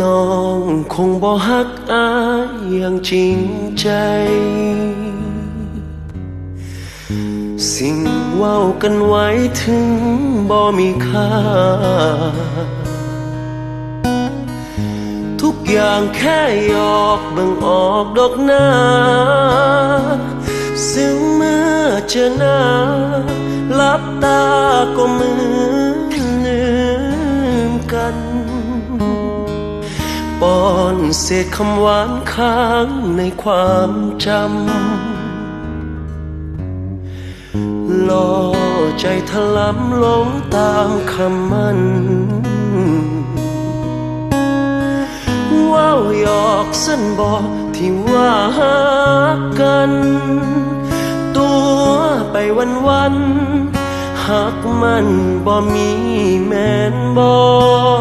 น้องคงบ่ฮักอายอย่างจริงใจ สิ่งเว้ากันไว้ถึงบ่มีค่า ทุกอย่างแค่หยอกบิ่งออกดอกหน้า ซึ่งเมื่อเจอหน้าหลับตาก็เหมือนลืมกัน ป้อนเศษคำหวานค้างในความจำล่อใจถลำหลงตามคำมันว่าวหยอกเส้นบอกที่ว่าหากัน ตัวไปวันวันหากมันบ่มีแมนบอก